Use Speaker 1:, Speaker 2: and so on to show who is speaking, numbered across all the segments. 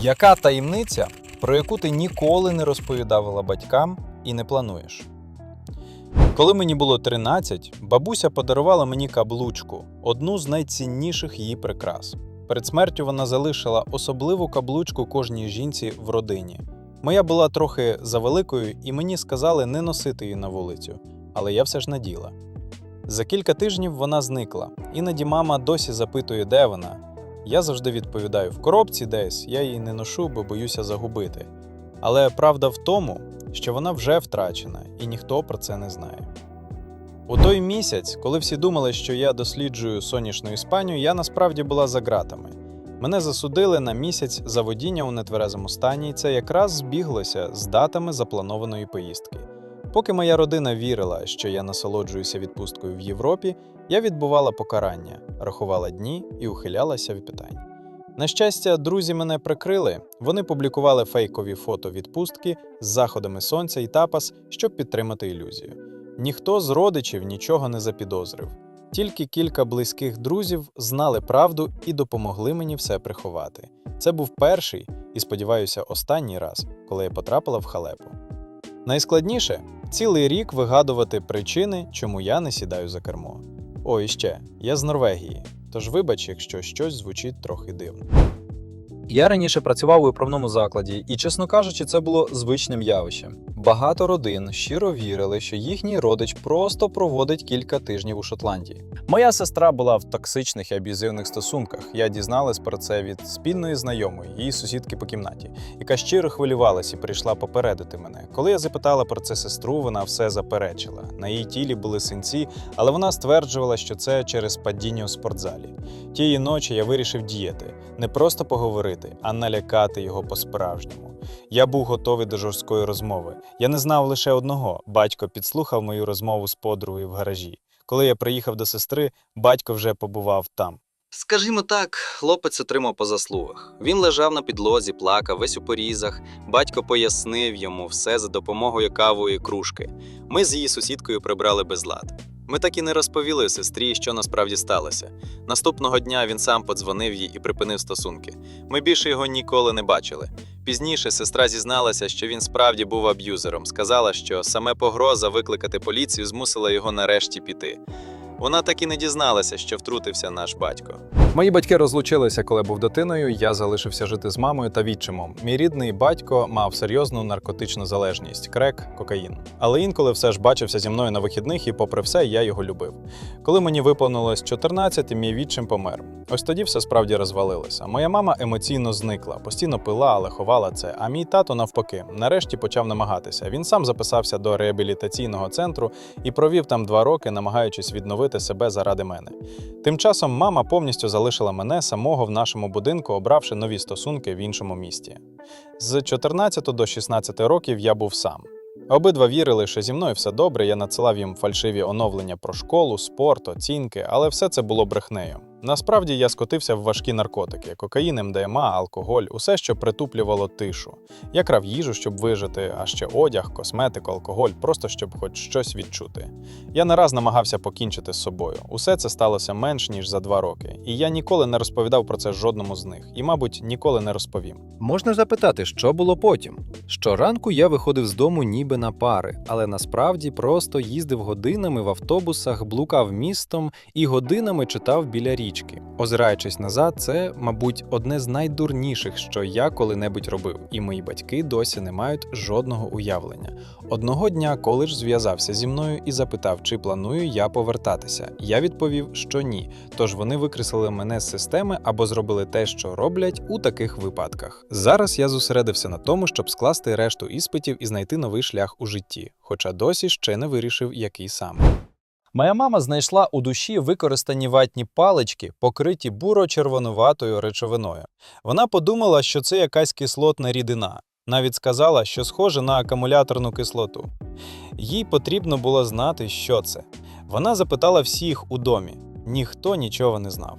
Speaker 1: Яка таємниця, про яку ти ніколи не розповідала батькам і не плануєш? Коли мені було 13, бабуся подарувала мені каблучку, одну з найцінніших її прикрас. Перед смертю вона залишила особливу каблучку кожній жінці в родині. Моя була трохи завеликою, і мені сказали не носити її на вулицю, але я все ж наділа. За кілька тижнів вона зникла. Іноді мама досі запитує, де вона. Я завжди відповідаю: в коробці десь я її не ношу, бо боюся загубити. Але правда в тому, що вона вже втрачена, і ніхто про це не знає. У той місяць, коли всі думали, що я досліджую сонячну Іспанію, я насправді була за ґратами. Мене засудили на місяць за водіння у нетверезому стані, і це якраз збіглося з датами запланованої поїздки. Поки моя родина вірила, що я насолоджуюся відпусткою в Європі, я відбувала покарання, рахувала дні і ухилялася від питань. На щастя, друзі мене прикрили. Вони публікували фейкові фото відпустки з заходами сонця і тапас, щоб підтримати ілюзію. Ніхто з родичів нічого не запідозрив. Тільки кілька близьких друзів знали правду і допомогли мені все приховати. Це був перший і, сподіваюся, останній раз, коли я потрапила в халепу. Найскладніше цілий рік вигадувати причини, чому я не сідаю за кермо. О, і ще, я з Норвегії, тож вибач, якщо щось звучить трохи дивно.
Speaker 2: Я раніше працював у управному закладі, і, чесно кажучи, це було звичним явищем. Багато родин щиро вірили, що їхній родич просто проводить кілька тижнів у Шотландії.
Speaker 1: Моя сестра була в токсичних і аб'юзивних стосунках. Я дізналась про це від спільної знайомої, її сусідки по кімнаті, яка щиро хвилювалась і прийшла попередити мене. Коли я запитала про це сестру, вона все заперечила. На її тілі були синці, але вона стверджувала, що це через падіння у спортзалі. Тієї ночі я вирішив діяти, не просто поговорити, а налякати його по-справжньому. Я був готовий до жорсткої розмови. Я не знав лише одного: батько підслухав мою розмову з подругою в гаражі. Коли я приїхав до сестри, батько вже побував там.
Speaker 2: Скажімо так, хлопець отримав по заслугах. Він лежав на підлозі, плакав, весь у порізах. Батько пояснив йому все за допомогою кавової кружки. Ми з її сусідкою прибрали безлад. Ми так і не розповіли сестрі, що насправді сталося. Наступного дня він сам подзвонив їй і припинив стосунки. Ми більше його ніколи не бачили. Пізніше сестра зізналася, що він справді був аб'юзером. Сказала, що саме погроза викликати поліцію змусила його нарешті піти. Вона так і не дізналася, що втрутився наш батько.
Speaker 1: Мої батьки розлучилися, коли був дитиною. Я залишився жити з мамою та відчимом. Мій рідний батько мав серйозну наркотичну залежність крек, кокаїн. Але інколи все ж бачився зі мною на вихідних, і, попри все, я його любив. Коли мені виповнилось 14, мій відчим помер. Ось тоді все справді розвалилося. Моя мама емоційно зникла, постійно пила, але ховала це. А мій тато, навпаки, нарешті почав намагатися. Він сам записався до реабілітаційного центру і провів там два роки, намагаючись відновити себе заради мене. Тим часом мама повністю залишила мене самого в нашому будинку, обравши нові стосунки в іншому місті. З 14 до 16 років я був сам. Обидва вірили, що зі мною все добре. Я надсилав їм фальшиві оновлення про школу, спорт, оцінки, але все це було брехнею. Насправді я скотився в важкі наркотики: кокаїн, МДМА, алкоголь, усе, що притуплювало тишу. Я крав їжу, щоб вижити, а ще одяг, косметику, алкоголь, просто щоб хоч щось відчути. Я не раз намагався покінчити з собою. Усе це сталося менш ніж за два роки, і я ніколи не розповідав про це жодному з них, і, мабуть, ніколи не розповім.
Speaker 3: Можна запитати, що було потім. Щоранку я виходив з дому ніби на пари, але насправді просто їздив годинами в автобусах, блукав містом і годинами читав біля річки. Озираючись назад, це, мабуть, одне з найдурніших, що я коли-небудь робив, і мої батьки досі не мають жодного уявлення. Одного дня коледж зв'язався зі мною і запитав, чи планую я повертатися. Я відповів, що ні. Тож вони викреслили мене з системи або зробили те, що роблять у таких випадках. Зараз я зосередився на тому, щоб скласти решту іспитів і знайти новий шлях у житті, хоча досі ще не вирішив, який саме.
Speaker 1: Моя мама знайшла у душі використані ватні палички, покриті буро-червонуватою речовиною. Вона подумала, що це якась кислотна рідина. Навіть сказала, що схоже на акумуляторну кислоту. Їй потрібно було знати, що це. Вона запитала всіх у домі. Ніхто нічого не знав.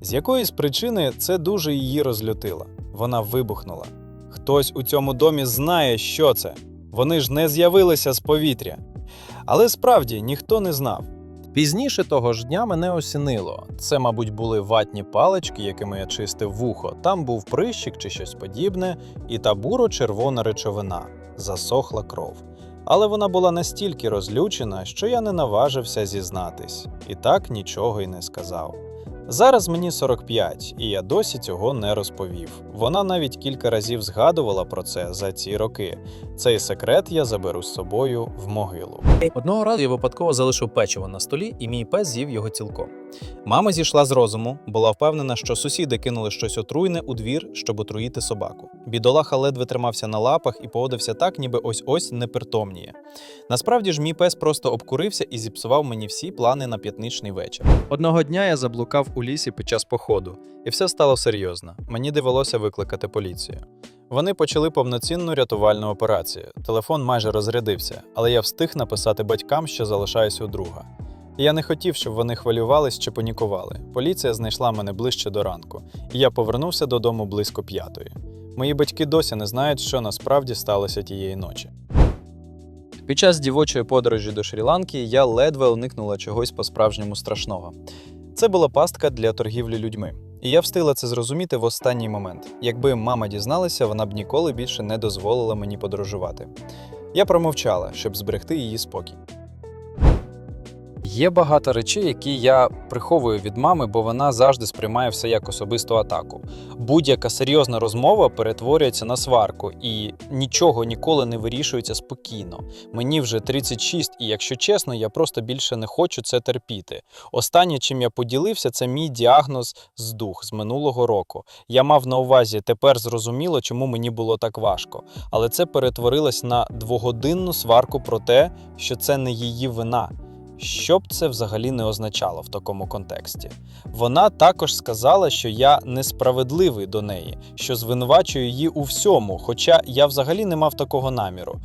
Speaker 1: З якоїсь причини це дуже її розлютило. Вона вибухнула. Хтось у цьому домі знає, що це. Вони ж не з'явилися з повітря. Але справді ніхто не знав.
Speaker 3: Пізніше того ж дня мене осінило. Це, мабуть, були ватні палички, якими я чистив вухо. Там був прищик чи щось подібне, і та буро-червона речовина засохла кров. Але вона була настільки розлючена, що я не наважився зізнатись, і так нічого й не сказав. Зараз мені 45, і я досі цього не розповів. Вона навіть кілька разів згадувала про це за ці роки. Цей секрет я заберу з собою в могилу.
Speaker 4: Одного разу я випадково залишив печиво на столі, і мій пес з'їв його цілком. Мама зійшла з розуму, була впевнена, що сусіди кинули щось отруйне у двір, щоб отруїти собаку. Бідолаха ледве тримався на лапах і поводився так, ніби ось ось не притомніє. Насправді ж, мій пес просто обкурився і зіпсував мені всі плани на п'ятничний вечір.
Speaker 3: Одного дня я заблукав у лісі під час походу, і все стало серйозно. Мені довелося викликати поліцію. Вони почали повноцінну рятувальну операцію. Телефон майже розрядився, але я встиг написати батькам, що залишаюся у друга. Я не хотів, щоб вони хвилювались чи панікували. Поліція знайшла мене ближче до ранку, і я повернувся додому близько п'ятої. Мої батьки досі не знають, що насправді сталося тієї ночі. Під час дівочої подорожі до Шрі-Ланки я ледве уникнула чогось по-справжньому страшного. Це була пастка для торгівлі людьми. І я встигла це зрозуміти в останній момент. Якби мама дізналася, вона б ніколи більше не дозволила мені подорожувати. Я промовчала, щоб зберегти її спокій. Є багато речей, які я приховую від мами, бо вона завжди сприймає все як особисту атаку. Будь-яка серйозна розмова перетворюється на сварку, і нічого ніколи не вирішується спокійно. Мені вже 36, і якщо чесно, я просто більше не хочу це терпіти. Останнє, чим я поділився, це мій діагноз з дух з минулого року. Я мав на увазі, тепер зрозуміло, чому мені було так важко. Але це перетворилось на двогодинну сварку про те, що це не її вина. Що б це взагалі не означало в такому контексті? Вона також сказала, що я несправедливий до неї, що звинувачую її у всьому, хоча я взагалі не мав такого наміру.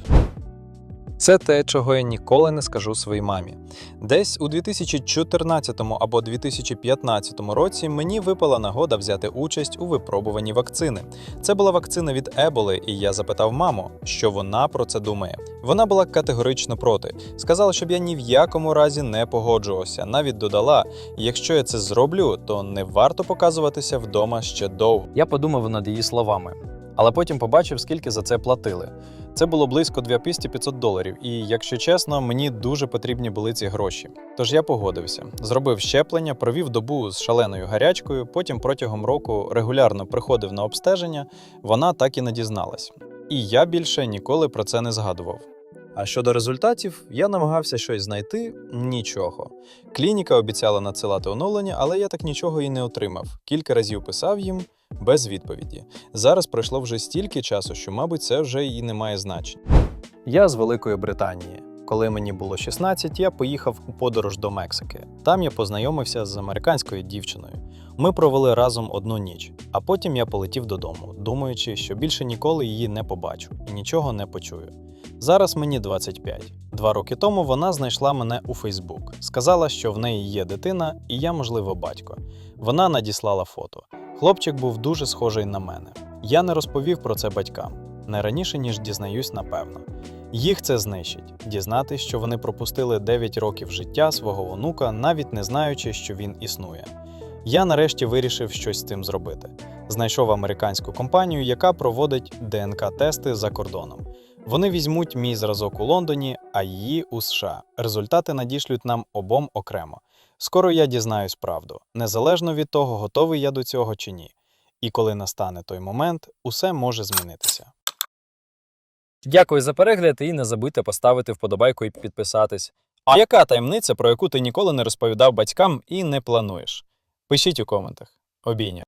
Speaker 3: Це те, чого я ніколи не скажу своїй мамі. Десь у 2014 або 2015 році мені випала нагода взяти участь у випробуванні вакцини. Це була вакцина від Еболи, і я запитав маму, що вона про це думає. Вона була категорично проти. Сказала, щоб я ні в якому разі не погоджувався. Навіть додала: якщо я це зроблю, то не варто показуватися вдома ще довго. Я подумав над її словами, але потім побачив, скільки за це платили. Це було близько 2500 доларів, і, якщо чесно, мені дуже потрібні були ці гроші. Тож я погодився, зробив щеплення, провів добу з шаленою гарячкою, потім протягом року регулярно приходив на обстеження, вона так і не дізналась. І я більше ніколи про це не згадував. А щодо результатів, я намагався щось знайти нічого. Клініка обіцяла надсилати оновлення, але я так нічого і не отримав. Кілька разів писав їм без відповіді. Зараз пройшло вже стільки часу, що, мабуть, це вже і не має значення. Я з Великої Британії. Коли мені було 16, я поїхав у подорож до Мексики. Там я познайомився з американською дівчиною. Ми провели разом одну ніч, а потім я полетів додому, думаючи, що більше ніколи її не побачу і нічого не почую. Зараз мені 25. Два роки тому вона знайшла мене у Фейсбук, сказала, що в неї є дитина, і я, можливо, батько. Вона надіслала фото. Хлопчик був дуже схожий на мене. Я не розповів про це батькам не раніше, ніж дізнаюсь, напевно. Їх це знищить дізнатись, що вони пропустили 9 років життя свого онука, навіть не знаючи, що він існує. Я нарешті вирішив щось з цим зробити. Знайшов американську компанію, яка проводить ДНК-тести за кордоном. Вони візьмуть мій зразок у Лондоні, а її у США. Результати надішлють нам обом окремо. Скоро я дізнаюсь правду, незалежно від того, готовий я до цього чи ні. І коли настане той момент, усе може змінитися.
Speaker 4: Дякую за перегляд і не забудьте поставити вподобайку і підписатись.
Speaker 1: А яка таємниця, про яку ти ніколи не розповідав батькам і не плануєш? Пишіть у коментах. Обійня.